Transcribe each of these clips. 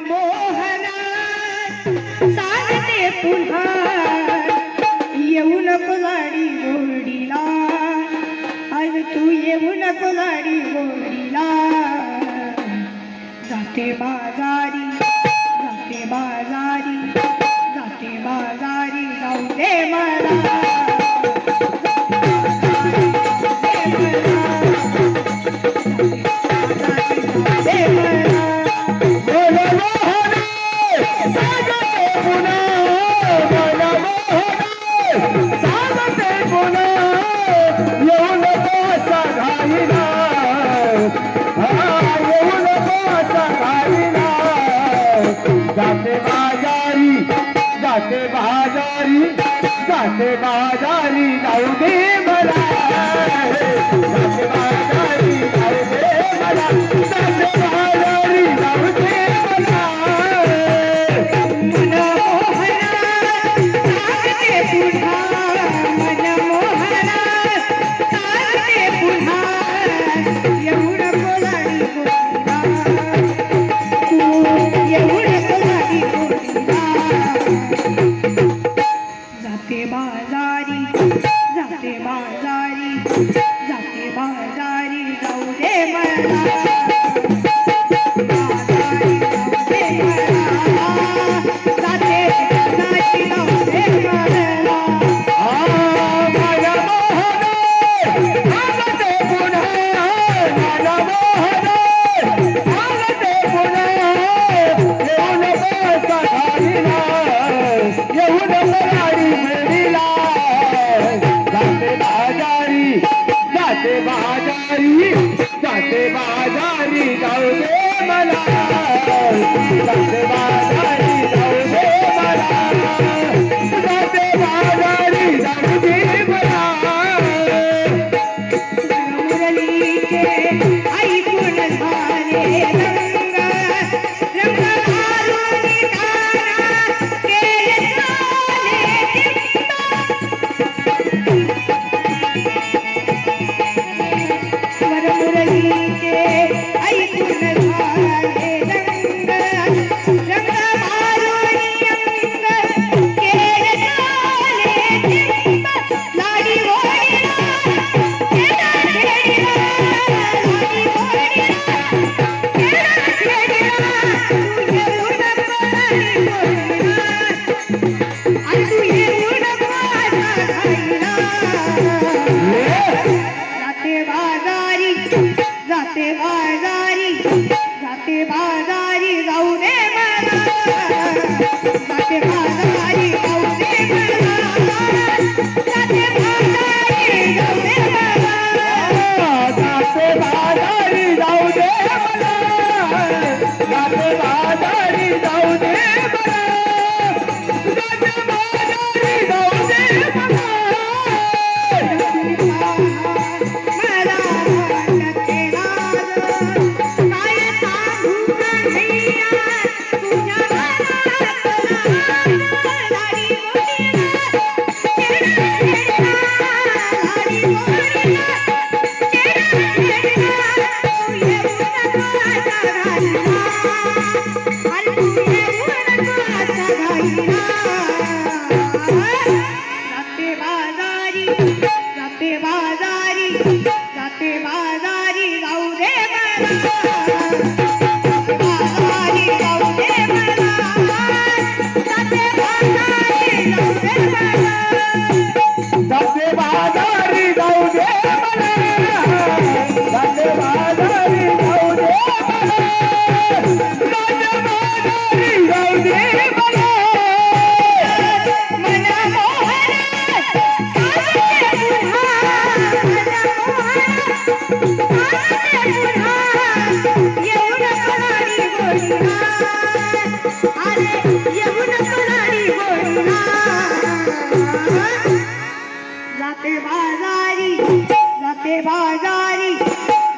मोहना सांगते पुन्हा. येऊ नको गाडी घोडीला आज तू येऊ नको गाडी घोडीला जाते बाजार जाते बाजारी जाते बाजारी जाते बाजारी जाऊ दे. जाते बाजारी जाऊ दे मला. ஐ குணர் தேவனே जाते बाजारी जाते बाजारी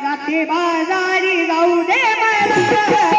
जाते बाजारी जाऊ दे मला